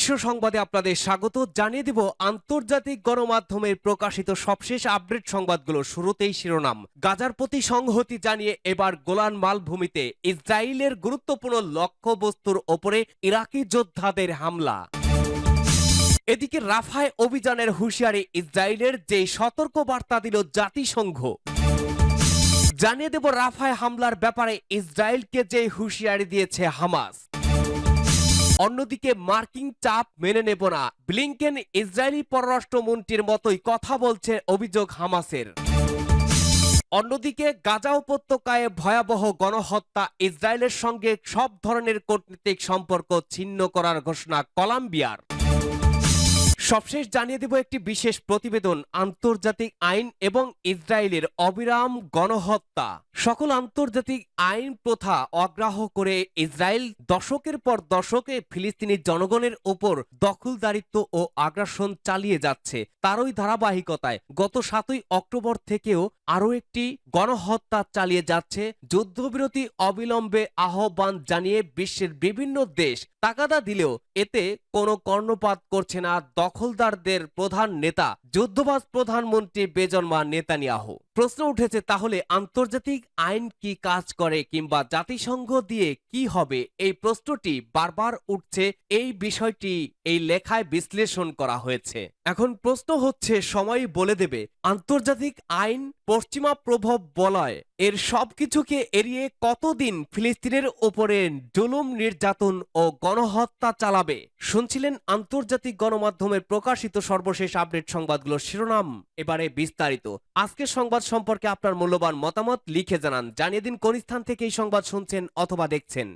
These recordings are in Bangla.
বিশ্ব সংবাদে আপনাদের স্বাগত। জানিয়ে দেব আন্তর্জাতিক গণমাধ্যমের প্রকাশিত সবশেষ আপডেট সংবাদগুলো শুরুতেই শিরোনাম। গাজার প্রতি সংহতি জানিয়ে এবার গোলান মালভূমিতে ইসরায়েলের গুরুত্বপূর্ণ লক্ষ্যবস্তুর ওপরে ইরাকি যোদ্ধাদের হামলা। এদিকে রাফায় অভিযানের হুঁশিয়ারি ইসরায়েলের যে সতর্ক বার্তা দিল জাতিসংঘ। জানিয়ে দেব রাফায় হামলার ব্যাপারে ইসরায়েলকে যে হুঁশিয়ারি দিয়েছে হামাস। অন্যদিকে মার্কিং চাপ মেনে নেব না। ব্লিংকেন ইসরায়েলি পররাষ্ট্রমন্ত্রীর মতোই কথা বলছে অভিযোগ হামাসের। অন্যদিকে গাজা উপত্যকায় ভয়াবহ গণহত্যা, ইসরায়েলের সঙ্গে সব ধরনের কূটনৈতিক সম্পর্ক ছিন্ন করার ঘোষণা কলম্বিয়ার। সবশেষ জানিয়ে দেব একটি বিশেষ প্রতিবেদন, আন্তর্জাতিক আইন এবং ইসরায়েলের অবিরাম গণহত্যা। সকল আন্তর্জাতিক আইন প্রথা অগ্রাহ্য করে ইসরায়েল দশকের পর দশকে ফিলিস্তিনি জনগণের ওপর দখলদারিত্ব ও আগ্রাসন চালিয়ে যাচ্ছে। তারই ধারাবাহিকতায় গত সাতই অক্টোবর থেকেও আরও একটি গণহত্যা চালিয়ে যাচ্ছে। যুদ্ধবিরতি অবিলম্বে আহ্বান জানিয়ে বিশ্বের বিভিন্ন দেশ তাকাদা দিলেও এতে কোনো কর্ণপাত করছে না দখলদারদের প্রধান নেতা যুদ্ধবাজ প্রধানমন্ত্রী বেজন্মা নেতানিয়াহু। প্রশ্ন উঠেছে, তাহলে আন্তর্জাতিক আইন কি কাজ করে কিংবা জাতিসংঘ দিয়ে কি হবে? এই প্রশ্নটি বারবার উঠছে, এই বিষয়টি এই লেখায় বিশ্লেষণ করা হয়েছে। এখন প্রশ্ন হচ্ছে, সময় বলে দেবে, আন্তর্জাতিক আইন পশ্চিমা প্রভাব বলয়, এর সবকিছুকে এড়িয়ে কতদিন ফিলিস্তিনের ওপরে জুলুম নির্যাতন ও গণহত্যা চালাবে? শুনছিলেন আন্তর্জাতিক গণমাধ্যমের প্রকাশিত সর্বশেষ আপডেট সংবাদগুলো শিরোনাম, এবারে বিস্তারিত। আজকের সংবাদ সম্পর্কে আপনার মূল্যবান মতামত লিখে জানান। জানিয়ে দিন কোন স্থান থেকে এই সংবাদ শুনছেন অথবা দেখছেন।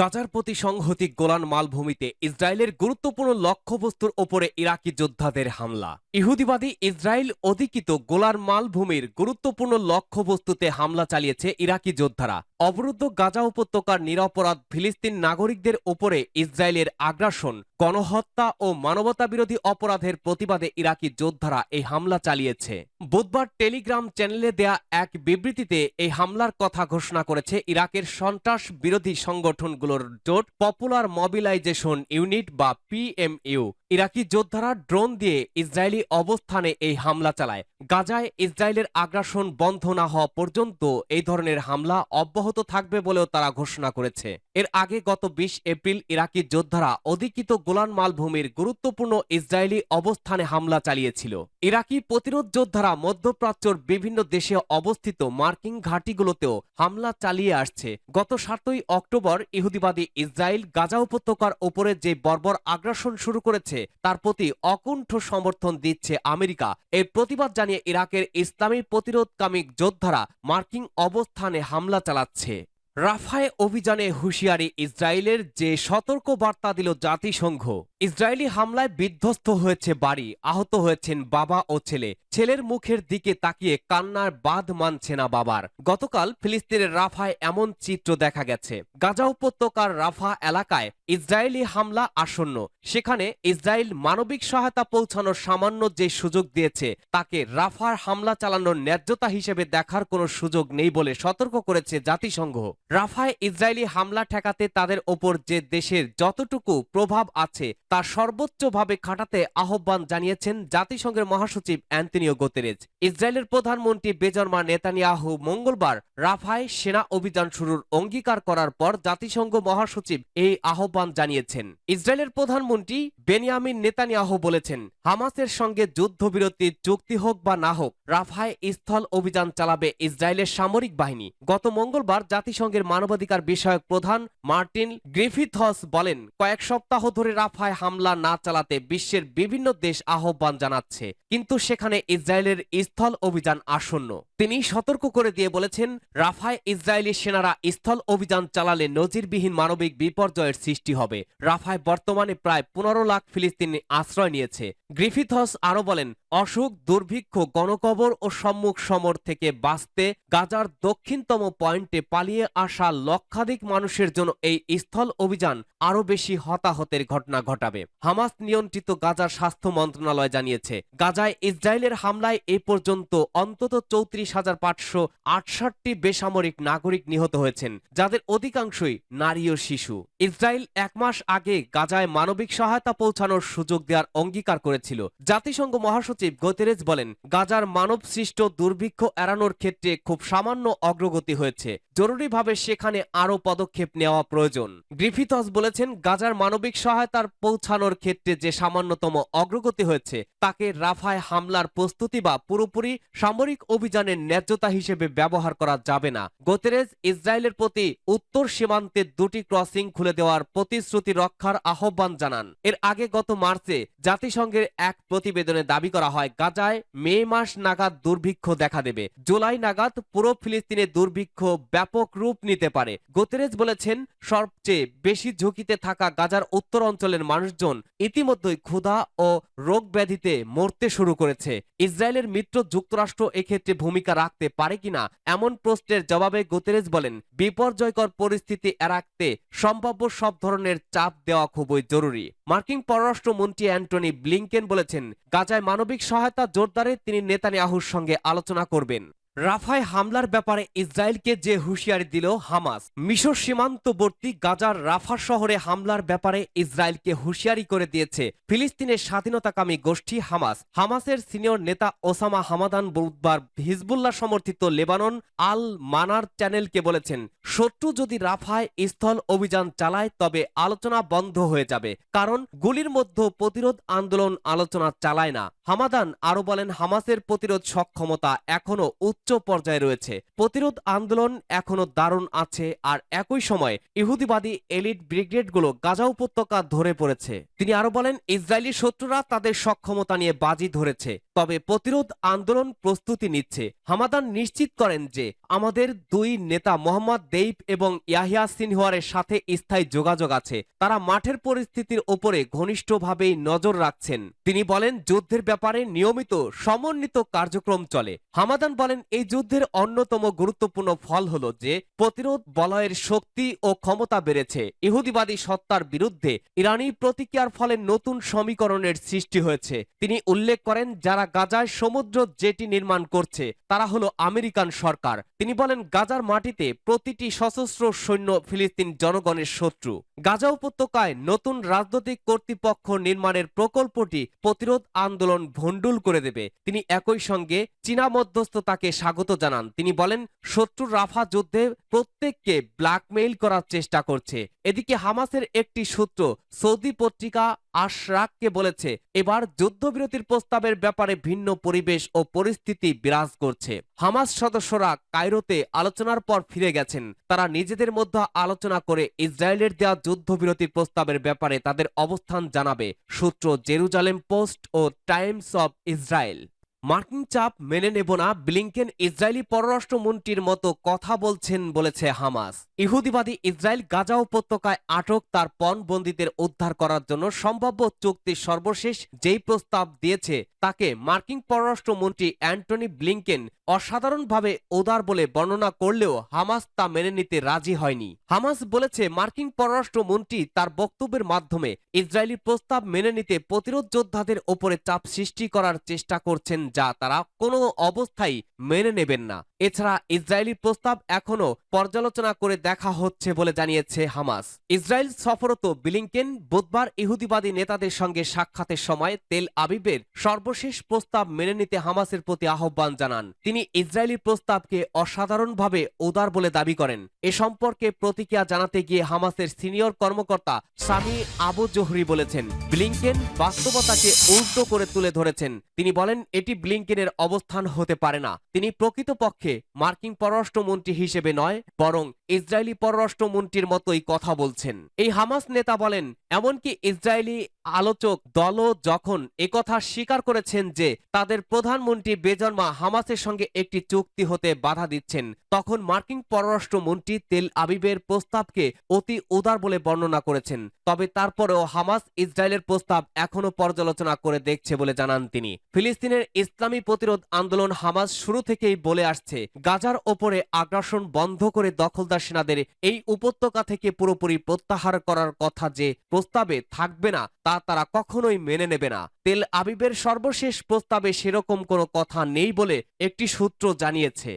গাজার প্রতি সংহতি গোলান মালভূমিতে ইসরায়েলের গুরুত্বপূর্ণ লক্ষ্যবস্তুর ওপরে ইরাকি যোদ্ধাদের হামলা। ইহুদিবাদী ইসরায়েল অধিকৃত গোলার মালভূমির গুরুত্বপূর্ণ লক্ষ্যবস্তুতে হামলা চালিয়েছে ইরাকি যোদ্ধারা। অবরুদ্ধ গাজা উপত্যকার নিরপরাধ ফিলিস্তিন নাগরিকদের ওপরে ইসরায়েলের আগ্রাসন, গণহত্যা ও মানবতাবিরোধী অপরাধের প্রতিবাদে ইরাকি যোদ্ধারা এই হামলা চালিয়েছে। বুধবার টেলিগ্রাম চ্যানেলে দেয়া এক বিবৃতিতে এই হামলার কথা ঘোষণা করেছে ইরাকের সন্ত্রাস বিরোধী সংগঠনগুলোর জোট পপুলার মবিলাইজেশন ইউনিট বা পিএমইউ ইরাকি যোদ্ধারা ড্রোন দিয়ে ইসরায়েলি অবস্থানে এই হামলা চালায়। গাজায় ইসরায়েলের আগ্রাসন বন্ধ না হওয়া পর্যন্ত এই ধরনের হামলা অব্যাহত থাকবে বলেও তারা ঘোষণা করেছে। এর আগে গত বিশ এপ্রিল ইরাকি যোদ্ধারা অধিকৃত গোলান মালভূমির গুরুত্বপূর্ণ ইসরায়েলি অবস্থানে হামলা চালিয়েছিল। ইরাকি প্রতিরোধ যোদ্ধারা মধ্যপ্রাচ্যর বিভিন্ন দেশে অবস্থিত মার্কিন ঘাঁটিগুলোতেও হামলা চালিয়ে আসছে। গত সাতই অক্টোবর ইহুদিবাদী ইসরায়েল গাজা উপত্যকার ওপরে যে বর্বর আগ্রাসন শুরু করেছে তার প্রতি অকুণ্ঠ সমর্থন দিচ্ছে আমেরিকা। এর প্রতিবাদ জানিয়ে ইরাকের ইসলামী প্রতিরোধকামী যোদ্ধারা মার্কিং অবস্থানে হামলা চালাচ্ছে। রাফায় অভিযানে হুঁশিয়ারি ইসরায়েলের যে সতর্ক বার্তা দিল জাতিসংঘ। ইসরায়েলি হামলায় বিধ্বস্ত হয়েছে বাড়ি, আহত হয়েছেন বাবা ও ছেলে। ছেলের মুখের দিকে তাকিয়ে কান্নার বাঁধ মানছে না বাবার। গতকাল ফিলিস্তিনের রাফায় এমন চিত্র দেখা গেছে। গাজা উপত্যকার রাফা এলাকায় ইসরায়েলি হামলা আসন্ন। সেখানে ইসরায়েল মানবিক সহায়তা পৌঁছানোর সামান্য যে সুযোগ দিয়েছে, তাকে রাফার হামলা চালানোর ন্যায্যতা হিসেবে দেখার কোনো সুযোগ নেই বলে সতর্ক করেছে জাতিসংঘ। রাফায় ইসরায়েলি হামলা ঠেকাতে তাদের ওপর যে দেশের যতটুকু প্রভাব আছে তা সর্বোচ্চভাবে খাটাতে আহ্বান জানিয়েছেন জাতিসংঘের মহাসচিব অ্যান্টনিও গোতেরেজ। ইসরায়েলের প্রধানমন্ত্রী বেজরমা নেতানিয়াহু মঙ্গলবার রাফায় সেনা অভিযান শুরুর অঙ্গীকার করার পর জাতিসংঘ মহাসচিব এই আহ্বান জানিয়েছেন। ইসরায়েলের প্রধানমন্ত্রী বেনিয়ামিন নেতানিয়াহু বলেছেন হামাসের সঙ্গে যুদ্ধবিরতির চুক্তি হোক বা না হোক, রাফায় স্থল অভিযান চালাবে ইসরায়েলের সামরিক বাহিনী। গত মঙ্গলবার জাতিসংঘের মানবাধিকার বিষয়ক প্রধান মার্টিন গ্রিফিথস বলেন, কয়েক সপ্তাহ ধরে রাফায় হামলা না চালাতে বিশ্বের বিভিন্ন দেশ আহ্বান জানাচ্ছে, কিন্তু সেখানে ইসরায়েলের স্থল অভিযান আসন্ন। তিনি সতর্ক করে দিয়ে বলেছেন, রাফায় ইসরায়েলি সেনারা স্থল অভিযান চালালে নজিরবিহীন মানবিক বিপর্যয়ের সৃষ্টি হবে। রাফায় বর্তমানে প্রায় পনেরো লাখ ফিলিস্তিনি আশ্রয় নিয়েছে। গ্রিফিথস আরও বলেন অসুখ দুর্ভিক্ষ, গণকবর ও সম্মুখ সমর থেকে বাঁচতে গাজার দক্ষিণতম পয়েন্টে পালিয়ে আসা লক্ষাধিক মানুষের জন্য এই স্থল অভিযান আরও বেশি হতাহতের ঘটনা ঘটাবে। হামাস নিয়ন্ত্রিত গাজার স্বাস্থ্য মন্ত্রণালয় জানিয়েছে, গাজায় ইসরায়েলের হামলায় এ পর্যন্ত অন্তত চৌত্রিশ হাজার পাঁচশো আটষট্টি বেসামরিক নাগরিক নিহত হয়েছেন, যাদের অধিকাংশই নারী ও শিশু। ইসরায়েল এক মাস আগে গাজায় মানবিক সহায়তা পৌঁছানোর সুযোগ দেওয়ার অঙ্গীকার করেছিল। জাতিসংঘ মহাসচিব গোতেরেজ বলেন, গাজার মানব সৃষ্ট দুর্ভিক্ষ এড়ানোর ক্ষেত্রে খুব সামান্য অগ্রগতি হয়েছে। জরুরিভাবে সেখানে আরও পদক্ষেপ নেওয়া প্রয়োজন। গ্রিফিথস বলেছেন, গাজার মানবিক সহায়তার পৌঁছানোর ক্ষেত্রে যে সামান্যতম অগ্রগতি হয়েছে, তাকে রাফায় হামলার প্রস্তুতি বা পুরোপুরি সামরিক অভিযানের ন্যায্যতা হিসেবে ব্যবহার করা যাবে না। গোতেরেজ, ইসরায়েলের প্রতি উত্তর সীমান্তে দুটি ক্রসিং খুলে দেওয়ার প্রতিশ্রুতি রক্ষার আহ্বান জানান। এর আগে গত মার্চে জাতিসংঘের এক প্রতিবেদনে দাবি করা হয় গাজায় মে মাস নাগাদ দুর্ভিক্ষ দেখা দেবে। জুলাই নাগাদ পুরো ফিলিস্তিনে দুর্ভিক্ষ ব্যাপক রূপ নিতে পারে। গোতেরেজ বলেছেন, সবচেয়ে বেশি ঝুঁকিতে থাকা গাজার উত্তর অঞ্চলের মানুষজন ইতিমধ্যেই ক্ষুধা ও রোগ ব্যাধিতে মরতে শুরু করেছে। ইসরায়েলের মিত্র যুক্তরাষ্ট্র এক্ষেত্রে ভূমিকা রাখতে পারে কিনা এমন প্রশ্নের জবাবে গোতেরেজ বলেন, বিপর্যয়কর পরিস্থিতি এড়াতে সম্ভাব্য সব ধরনের চাপ দেওয়া খুবই জরুরি। মার্কিন পররাষ্ট্রমন্ত্রী অ্যান্টনি ব্লিংকেন বলেছেন, গাজায় মানবিক সহায়তা জোরদারে তিনি নেতানিয়াহুর সঙ্গে আলোচনা করবেন। রাফায় হামলার ব্যাপারে ইসরায়েলকে যে হুঁশিয়ারি দিল হামাস, মিশর সীমান্তবর্তী গাজার রাফা শহরে হামলার ব্যাপারে ইসরায়েলকে হুঁশিয়ারি করে দিয়েছে ফিলিস্তিনের স্বাধীনতাকামী গোষ্ঠী হামাস। হামাসের সিনিয়র নেতা ওসামা হামাদান বুধবার হিজবুল্লাহ সমর্থিত লেবানন আল মানার চ্যানেলকে বলেছেন, শত্রু যদি রাফায় স্থল অভিযান চালায়, তবে আলোচনা বন্ধ হয়ে যাবে, কারণ গুলির মধ্যে প্রতিরোধ আন্দোলন আলোচনা চালায় না। হামাদান আরও বলেন, হামাসের প্রতিরোধ সক্ষমতা এখনও উচ্চ পর্যায়ে রয়েছে। প্রতিরোধ আন্দোলন এখনও দারুণ আছে আর একই সময় ইহুদিবাদী এলিট ব্রিগেডগুলো গাজা উপত্যকা ধরে পড়েছে। তিনি আরও বলেন, ইসরায়েলি শত্রুরা তাদের সক্ষমতা নিয়ে বাজি ধরেছে। তবে প্রতিরোধ আন্দোলন প্রস্তুতি নিচ্ছে। হামাদান নিশ্চিত করেন যে আমাদের দুই নেতা মোহাম্মদ দেইব এবং ইয়াহিয়া সিনহুয়ারের সাথে স্থায়ী যোগাযোগ আছে। তারা মাঠের পরিস্থিতির ওপরে ঘনিষ্ঠভাবেই নজর রাখছেন। তিনি বলেন, যুদ্ধের ব্যাপারে নিয়মিত সমন্বিত কার্যক্রম চলে। হামাদান বলেন, এই যুদ্ধের অন্যতম গুরুত্বপূর্ণ ফল হল যে প্রতিরোধ বলয়ের শক্তি ও ক্ষমতা বেড়েছে। ইহুদিবাদী সত্তার বিরুদ্ধে ইরানি প্রতিক্রিয়ার ফলে নতুন সমীকরণের সৃষ্টি হয়েছে। তিনি উল্লেখ করেন, যারা গাজায় সমুদ্র জেটি নির্মাণ করছে। তারা হলো আমেরিকান সরকার। তিনি বলেন, গাজার মাটিতে প্রতিটি সশস্ত্র সৈন্য ফিলিস্তিন জনগণের শত্রু। গাজা উপত্যকায় নতুন রাজনৈতিক কর্তৃপক্ষ নির্মাণের প্রকল্পটি প্রতিরোধ আন্দোলন ভণ্ডুল করে দেবে। তিনি একই সঙ্গে চীনা মধ্যস্থতাকে স্বাগত জানান। তিনি বলেন, শত্রু রাফা যুদ্ধে প্রত্যেককে ব্ল্যাকমেইল করার চেষ্টা করছে। এদিকে হামাসের একটি সূত্র সৌদি পত্রিকা আশরাককে বলেছে, এবার যুদ্ধবিরতির প্রস্তাবের ব্যাপারে ভিন্ন পরিবেশ ও পরিস্থিতি বিরাজ করছে। হামাস সদস্যরা কায়রোতে আলোচনার পর ফিরে গেছেন। তারা নিজেদের মধ্যে আলোচনা করে ইসরায়েলের দেওয়া যুদ্ধবিরতির প্রস্তাবের ব্যাপারে তাদের অবস্থান জানাবে। সূত্র জেরুজালেম পোস্ট ও টাইমস অব ইসরায়েল। মার্কিন চাপ মেনে নেব না, ব্লিংকেন ইসরায়েলি পররাষ্ট্রমন্ত্রীর মতো কথা বলছেন বলেছে হামাস। ইহুদিবাদী ইসরায়েল গাজা উপত্যকায় আটক, তার পণবন্দীদের উদ্ধার করার জন্য সম্ভাব্য চুক্তির সর্বশেষ যেই প্রস্তাব দিয়েছে, তাকে মার্কিন পররাষ্ট্রমন্ত্রী অ্যান্টনি ব্লিংকেন অসাধারণভাবে ওদার বলে বর্ণনা করলেও হামাস তা মেনে নিতে রাজি হয়নি। হামাস বলেছে, মার্কিন পররাষ্ট্রমন্ত্রী তার বক্তব্যের মাধ্যমে ইসরায়েলি প্রস্তাব মেনে নিতে প্রতিরোধ যোদ্ধাদের ওপরে চাপ সৃষ্টি করার চেষ্টা করছেন যা তারা কোনো অবস্থায় মেনে নেবেন না। এছাড়া ইসরায়েলি প্রস্তাব এখনও পর্যালোচনা করে দেখা হচ্ছে বলে জানিয়েছে হামাস। ইসরায়েল সফরত বিলিংকেন বুধবার ইহুদিবাদী নেতাদের সঙ্গে সাক্ষাতের সময় তেল আবিবের সর্বশেষ প্রস্তাব মেনে নিতে হামাসের প্রতি আহ্বান জানান। তিনি ইসরায়েলি প্রস্তাবকে অসাধারণভাবে উদার বলে দাবি করেন। এ সম্পর্কে প্রতিক্রিয়া জানাতে গিয়ে হামাসের সিনিয়র কর্মকর্তা সামি আবু জোহরি বলেছেন, ব্লিংকেন বাস্তবতাকে উল্টো করে তুলে ধরেছেন। তিনি বলেন, এটি ব্লিংকেনের অবস্থান হতে পারে না। তিনি প্রকৃতপক্ষে মার্কিন পররাষ্ট্রমন্ত্রী হিসেবে নয়, বরং ইসরায়েলি পররাষ্ট্রমন্ত্রীর মতোই কথা বলছেন। এই হামাস নেতা বলেন, এমনকি ইসরায়েলি আলোচক দলও যখন একথা স্বীকার করেছেন যে তাদের প্রধানমন্ত্রী বেজন্মা হামাসের সঙ্গে একটি চুক্তি হতে বাধা দিচ্ছেন, তখন মার্কিন পররাষ্ট্রমন্ত্রী তেল আবিবের প্রস্তাবকে অতি উদার বলে বর্ণনা করেছেন। তবে তারপরেও হামাস ইসরায়েলের প্রস্তাব এখনও পর্যালোচনা করে দেখছে বলে জানান তিনি। ফিলিস্তিনের ইসলামী প্রতিরোধ আন্দোলন হামাস শুরু থেকেই বলে আসছে, গাজার ওপরে আগ্রাসন বন্ধ করে দখলদার সেনাদের এই উপত্যকা থেকে পুরোপুরি প্রত্যাহার করার কথা যে প্রস্তাবে থাকবে না, তা তারা কখনোই মেনে নেবে না। তেল আবিবের সর্বশেষ প্রস্তাবে সেরকম কোনো কথা নেই বলে একটি সূত্র জানিয়েছে।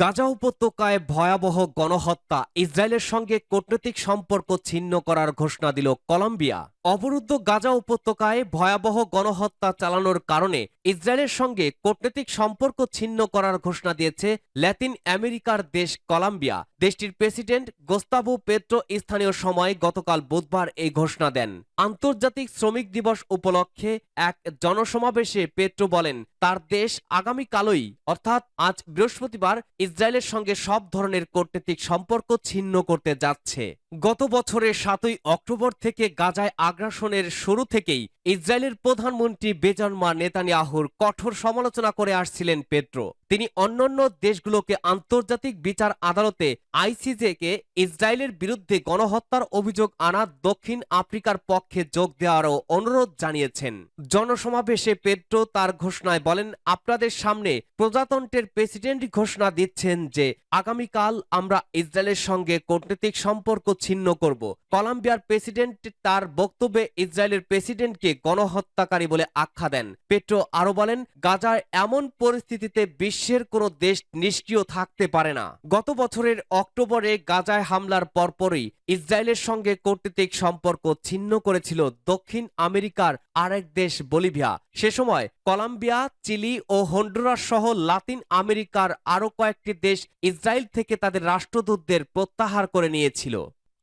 গাজা উপত্যকায় ভয়াবহ গণহত্যা, ইসরায়েলের সঙ্গে কূটনৈতিক সম্পর্ক ছিন্ন করার ঘোষণা দিল কলম্বিয়া। অবরুদ্ধ গাজা উপত্যকায় ভয়াবহ গণহত্যা চালানোর কারণে ইসরায়েলের সঙ্গে কূটনৈতিক সম্পর্ক ছিন্ন করার ঘোষণা দিয়েছে ল্যাতিন আমেরিকার দেশ কলম্বিয়া। দেশটির প্রেসিডেন্ট গোস্তাবো পেট্রো স্থানীয় সময় গতকাল বুধবার এই ঘোষণা দেন। আন্তর্জাতিক শ্রমিক দিবস উপলক্ষে এক জনসমাবেশে পেট্রো বলেন, তার দেশ আগামীকালই, অর্থাৎ আজ বৃহস্পতিবার, ইসরায়েলের সঙ্গে সব ধরনের কূটনৈতিক সম্পর্ক ছিন্ন করতে যাচ্ছে। গত বছরের সাতই অক্টোবর থেকে গাজায় আগ্রাসনের শুরু থেকেই ইসরায়েলের প্রধানমন্ত্রী বেজন্মা নেতানিয়াহুর কঠোর সমালোচনা করে আসছিলেন পেট্রো তিনি অন্যান্য দেশগুলোকে আন্তর্জাতিক বিচার আদালতে আইসিজেকে ইসরায়েলের বিরুদ্ধে গণহত্যার অভিযোগ আনা দক্ষিণ আফ্রিকার পক্ষে যোগ দেওয়ারও অনুরোধ জানিয়েছেন। জনসমাবেশে পেট্রো তার ঘোষণায় বলেন, আপনাদের সামনে প্রজাতন্ত্রের প্রেসিডেন্ট ঘোষণা দিচ্ছেন যে আগামীকাল আমরা ইসরায়েলের সঙ্গে কূটনৈতিক সম্পর্ক ছিন্ন করব। কলম্বিয়ার প্রেসিডেন্ট তার বক্তব্যে ইসরায়েলের প্রেসিডেন্টকে গণহত্যাকারী বলে আখ্যা দেন। পেট্রো আরও বলেন গাজার এমন পরিস্থিতিতে বিশ্বের কোনো দেশ নিষ্ক্রিয় থাকতে পারে না। গত বছরের অক্টোবরে গাজায় হামলার পরপরই ইসরায়েলের সঙ্গে কূটনৈতিক সম্পর্ক ছিন্ন করেছিল দক্ষিণ আমেরিকার আরেক দেশ বলিভিয়া। সে সময় কলম্বিয়া, চিলি ও হন্ডুরাস সহ লাতিন আমেরিকার আরও কয়েকটি দেশ ইসরায়েল থেকে তাদের রাষ্ট্রদূতদের প্রত্যাহার করে নিয়েছিল।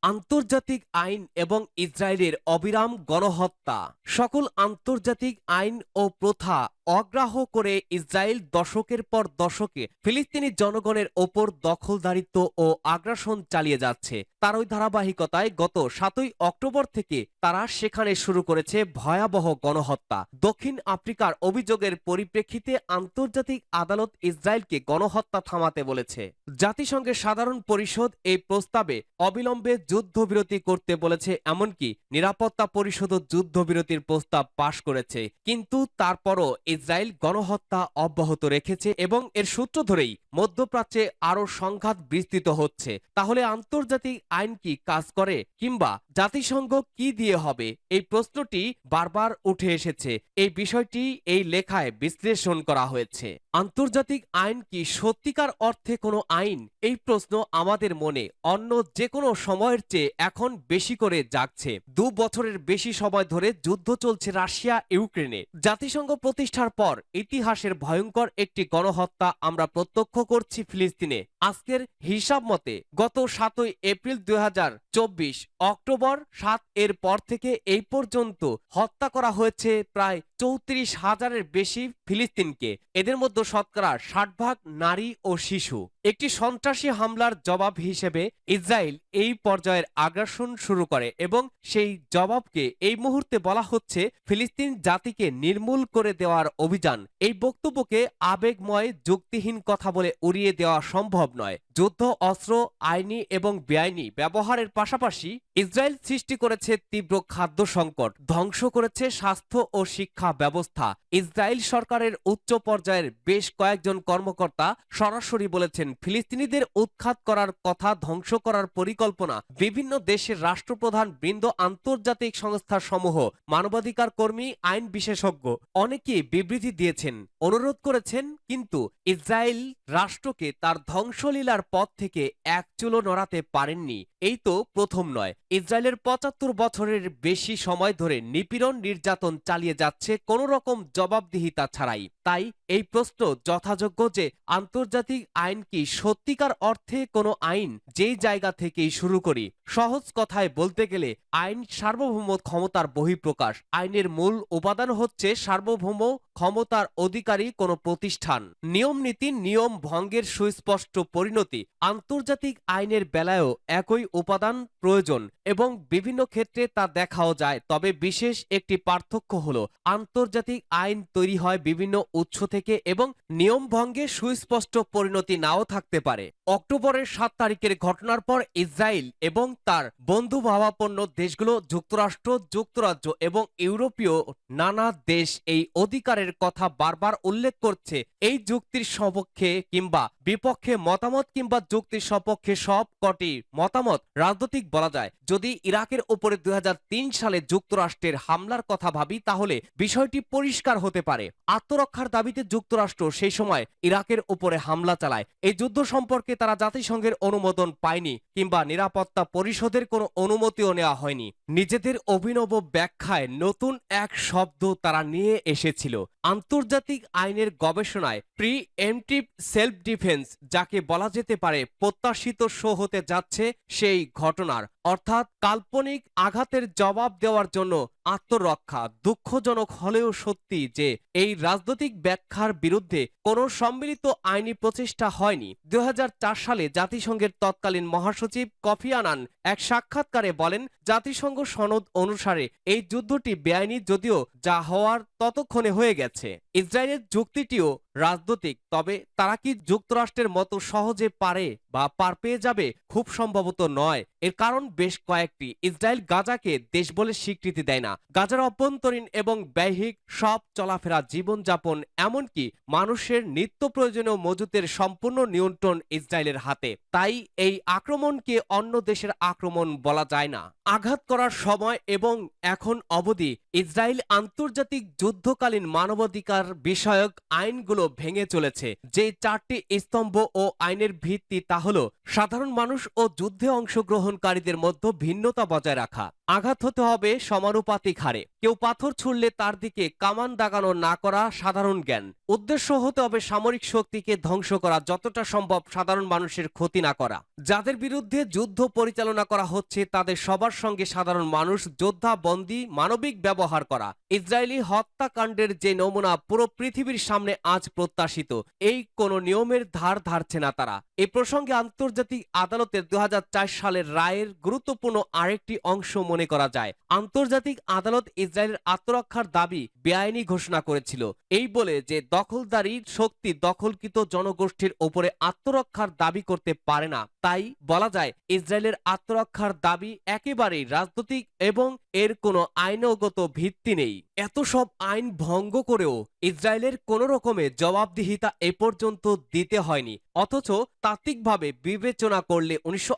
আন্তর্জাতিক আইন এবং ইসরায়েলের অবিরাম গণহত্যা। সকল আন্তর্জাতিক আইন ও প্রথা অগ্রাহ্য করে ইসরায়েল দশকের পর দশকে ফিলিস্তিনি জনগণের ওপর দখলদারিত্ব ও আগ্রাসন চালিয়ে যাচ্ছে। তার ওই ধারাবাহিকতায় গত সাতই অক্টোবর থেকে তারা সেখানে শুরু করেছে ভয়াবহ গণহত্যা। দক্ষিণ আফ্রিকার অভিযোগের পরিপ্রেক্ষিতে আন্তর্জাতিক আদালত ইসরায়েলকে গণহত্যা থামাতে বলেছে। জাতিসংঘের সাধারণ পরিষদ এই প্রস্তাবে অবিলম্বে যুদ্ধবিরতি করতে বলেছে, এমনকি নিরাপত্তা পরিষদও যুদ্ধবিরতির প্রস্তাব পাশ করেছে। কিন্তু তারপরও ইসরায়েল গণহত্যা অব্যাহত রেখেছে এবং এর সূত্র ধরেই মধ্যপ্রাচ্যে আরও সংঘাত বিস্তৃত হচ্ছে। তাহলে আন্তর্জাতিক আইন কি কাজ করে, কিংবা জাতিসংঘ কি দিয়ে হবে? এই প্রশ্নটি বারবার উঠে এসেছে। এই বিষয়টি এই লেখায় বিশ্লেষণ করা হয়েছে। আন্তর্জাতিক আইন কি সত্যিকার অর্থে কোনো আইন? এই প্রশ্ন আমাদের মনে অন্য যে কোনো সময়ের চেয়ে এখন বেশি করে জাগছে। দু বছরের বেশি সময় ধরে যুদ্ধ চলছে রাশিয়া, ইউক্রেনে। জাতিসংঘ প্রতিষ্ঠার পর ইতিহাসের ভয়ঙ্কর একটি গণহত্যা আমরা প্রত্যক্ষ করছি ফিলিস্তিনে। আজকের হিসাব মতে গত সাতই এপ্রিল দুই হাজার চব্বিশ অক্টোবর সাত এর পর থেকে এই পর্যন্ত হত্যা করা হয়েছে প্রায় চৌত্রিশ হাজারের বেশি ফিলিস্তিনকে। এদের মধ্যে শতকরা ষাট ভাগ নারী ও শিশু। একটি সন্ত্রাসী হামলার জবাব হিসেবে ইসরায়েল এই পর্যায়ের আগ্রাসন শুরু করে এবং সেই জবাবকে এই মুহূর্তে বলা হচ্ছে ফিলিস্তিন জাতিকে নির্মূল করে দেওয়ার অভিযান। এই বক্তব্যকে আবেগময় যুক্তিহীন কথা বলে উড়িয়ে দেওয়া সম্ভব নয় যুদ্ধ, অস্ত্র, আইনি এবং বেআইনি ব্যবহারের পাশাপাশি ইসরায়েল সৃষ্টি করেছে তীব্র খাদ্য সংকট, ধ্বংস করেছে স্বাস্থ্য ও শিক্ষা ব্যবস্থা। ইসরায়েল সরকারের উচ্চ পর্যায়ের বেশ কয়েকজন কর্মকর্তা সরাসরি বলেছেন, ফিলিস্তিনিদের উৎখাত করার কথা, ধ্বংস করার পরিকল্পনা বিভিন্ন দেশের রাষ্ট্রপ্রধান বৃন্দ, আন্তর্জাতিক সংস্থা সমূহ মানবাধিকার কর্মী, আইন বিশেষজ্ঞ অনেকে বিবৃতি দিয়েছেন। অনুরোধ করেছেন, কিন্তু ইসরায়েল রাষ্ট্রকে তার ধ্বংসলীলার পথ থেকে এক চুলো নড়াতে পারেননি। এই তো প্রথম নয়। ইসরায়েলের পঁচাত্তর বছরের বেশি সময় ধরে নিপীড়ন নির্যাতন চালিয়ে যাচ্ছে কোনো রকম জবাবদিহিতা ছাড়াই। তাই এই প্রশ্ন যথাযোগ্য যে আন্তর্জাতিক আইন কি সত্যিকার অর্থে কোনো আইন যেই জায়গা থেকেই শুরু করি? সহজ কথায় বলতে গেলে আইন সার্বভৌম ক্ষমতার বহিঃপ্রকাশ। আইনের মূল উপাদান হচ্ছে সার্বভৌম ক্ষমতার অধিকারী কোনো প্রতিষ্ঠান। নিয়ম নীতি, নিয়ম ভঙ্গের সুস্পষ্ট পরিণতি। আন্তর্জাতিক আইনের বেলায়ও একই উপাদান প্রয়োজন এবং বিভিন্ন ক্ষেত্রে তা দেখাও যায়। তবে বিশেষ একটি পার্থক্য হল, আন্তর্জাতিক আইন তৈরি হয় বিভিন্ন উৎস থেকে এবং নিয়ম ভঙ্গের সুস্পষ্ট পরিণতি নাও থাকতে পারে। অক্টোবরের সাত তারিখের ঘটনার পর ইসরায়েল এবং তার বন্ধু ভাবাপন্ন দেশগুলো যুক্তরাষ্ট্র, যুক্তরাজ্য এবং ইউরোপীয় নানা দেশ এই অধিকারের কথা বারবার উল্লেখ করছে। এই যুক্তির সপক্ষে কিংবা বিপক্ষে মতামত কিংবা যুক্তির সপক্ষে সব কটি মতামত রাজনৈতিক বলা যায়। যদি ইরাকের উপরে দুই হাজার তিন সালে যুক্তরাষ্ট্রের হামলার কথা ভাবি, তাহলে বিষয়টি পরিষ্কার হতে পারে। আত্মরক্ষার দাবিতে যুক্তরাষ্ট্র সেই সময় ইরাকের উপরে হামলা চালায়। এই যুদ্ধ সম্পর্কে তারা জাতিসংঘের অনুমোদন পায়নি কিংবা নিরাপত্তা পরিষদের কোনো অনুমতিও নেওয়া হয়নি। নিজেদের অভিনব ব্যাখ্যায় নতুন এক শব্দ তারা নিয়ে এসেছিল। আন্তর্জাতিক আইনের গবেষণায় প্রি এমটিভ সেলফ ডিফেন্স যাকে বলা যেতে পারে প্রত্যাশিত শো হতে যাচ্ছে সেই ঘটনার, অর্থাৎ কাল্পনিক আঘাতের জবাব দেওয়ার জন্য আত্মরক্ষা, দুঃখজনক হলেও সত্যি যে এই রাজনৈতিক ব্যাখ্যার বিরুদ্ধে কোনো সম্মিলিত আইনি প্রচেষ্টা হয়নি। দু হাজার চার সালে জাতিসংঘের তৎকালীন মহাসচিব কফি আনান এক সাক্ষাৎকারে বলেন, জাতিসংঘ সনদ অনুসারে এই যুদ্ধটি বেআইনি যদিও যা হওয়ার ততক্ষণে হয়ে গেছে। ইসরায়েলের যুক্তিটিও রাজনৈতিক, তবে তারা কি যুক্তরাষ্ট্রের মতো সহজে পারে বা পার পেয়ে যাবে খুব সম্ভবত নয়। এর কারণ বেশ কয়েকটি। ইসরায়েল গাজাকে দেশ বলে স্বীকৃতি দেয় না। গাজার অভ্যন্তরীণ এবং ব্যয়িক সব চলাফেরা জীবনযাপন, এমনকি মানুষের নিত্য প্রয়োজনীয় মজুতের সম্পূর্ণ নিয়ন্ত্রণ ইসরায়েলের হাতে। তাই এই আক্রমণকে অন্য দেশের আক্রমণ বলা যায় না। আঘাত করার সময় এবং এখন অবধি ইসরায়েল আন্তর্জাতিক যুদ্ধকালীন মানবাধিকার বিষয়ক আইনগুলো ভেঙে চলেছে। যে চারটি স্তম্ভ ও আইনের ভিত্তি তা হল সাধারণ মানুষ ও যুদ্ধে অংশগ্রহণকারীদের মধ্যে ভিন্নতা বজায় রাখা। আঘাত হতে হবে সমানুপাতিক হারে। কেউ পাথর ছুড়লে তার দিকে কামান দাগানো না করা সাধারণ জ্ঞান। উদ্দেশ্য হতে হবে সামরিক শক্তিকে ধ্বংস করা, যতটা সম্ভব সাধারণ মানুষের ক্ষতি না করা। যাদের বিরুদ্ধে যুদ্ধ পরিচালনা করা হচ্ছে, তাদের সবার সঙ্গে সাধারণ মানুষ, যোদ্ধা, বন্দী, মানবিক ব্যবহার করা। ইসরায়েলি হত্যাকাণ্ডের যে নমুনা পুরো পৃথিবীর সামনে আজ প্রত্যাশিত, এই কোন নিয়মের ধার ধারছে না তারা। এ প্রসঙ্গে আন্তর্জাতিক আদালতের দু হাজার চার সালের রায়ের গুরুত্বপূর্ণ আরেকটি অংশ মনে করা যায়। আন্তর্জাতিক আদালত ইসরায়েলের আত্মরক্ষার দাবি বেআইনি ঘোষণা করেছিল। এই বলে যে দখলদারি শক্তি দখলকৃত জনগোষ্ঠীর ওপরে আত্মরক্ষার দাবি করতে পারে না। তাই বলা যায়, ইসরায়েলের আত্মরক্ষার দাবি একেবারেই রাজনৈতিক এবং এর কোনো আইনগত ভিত্তি নেই। এত সব আইন ভঙ্গ করেও ইসরায়েলের কোনো রকমে জবাবদিহিতা এ পর্যন্ত দিতে হয়নি। অথচ তাত্ত্বিকভাবে বিবেচনা করলে উনিশশো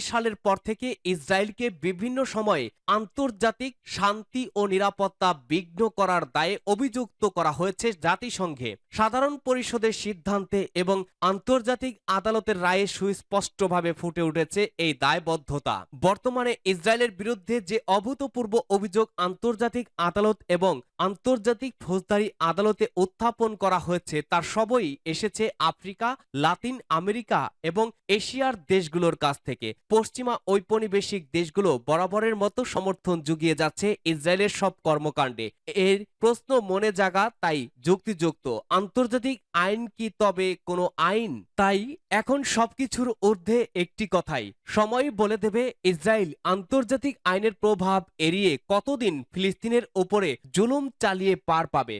সালের পর থেকে ইসরায়েলকে বিভিন্ন সময়ে আন্তর্জাতিক শান্তি ও নিরাপত্তা বিঘ্ন করার দায়ে অভিযুক্ত করা হয়েছে জাতিসংঘে। সাধারণ পরিষদের সিদ্ধান্তে এবং আন্তর্জাতিক আদালতের রায়ে সুস্পষ্টভাবে ফুটে উঠেছে এই দায়বদ্ধতা। বর্তমানে ইসরায়েলের বিরুদ্ধে যে অভূতপূর্ব অভিযোগ আন্তর্জাতিক আদালত এবং আন্তর্জাতিক ফৌজদারি আদালতে উত্থাপন করা হয়েছে, তার সবই এসেছে আফ্রিকা, লাতিন আমেরিকা এবং এশিয়ার দেশগুলোর কাছ থেকে। পশ্চিমা ঔপনিবেশিক দেশগুলো বরাবরের মতো সমর্থন জুগিয়ে যাচ্ছে ইসরায়েলের সব কর্মকাণ্ডে। এর প্রশ্ন মনে জাগা, তাই যুক্তিযুক্ত। আন্তর্জাতিক আইন কি তবে কোনো আইন? তাই এখন সবকিছুর ঊর্ধ্বে একটি কথাই, সময় বলে দেবে ইসরায়েল। আন্তর্জাতিক আইনের প্রভাব এড়িয়ে কতদিন ফিলিস্তিনের ওপরে জুলুম চালিয়ে পার পাবে।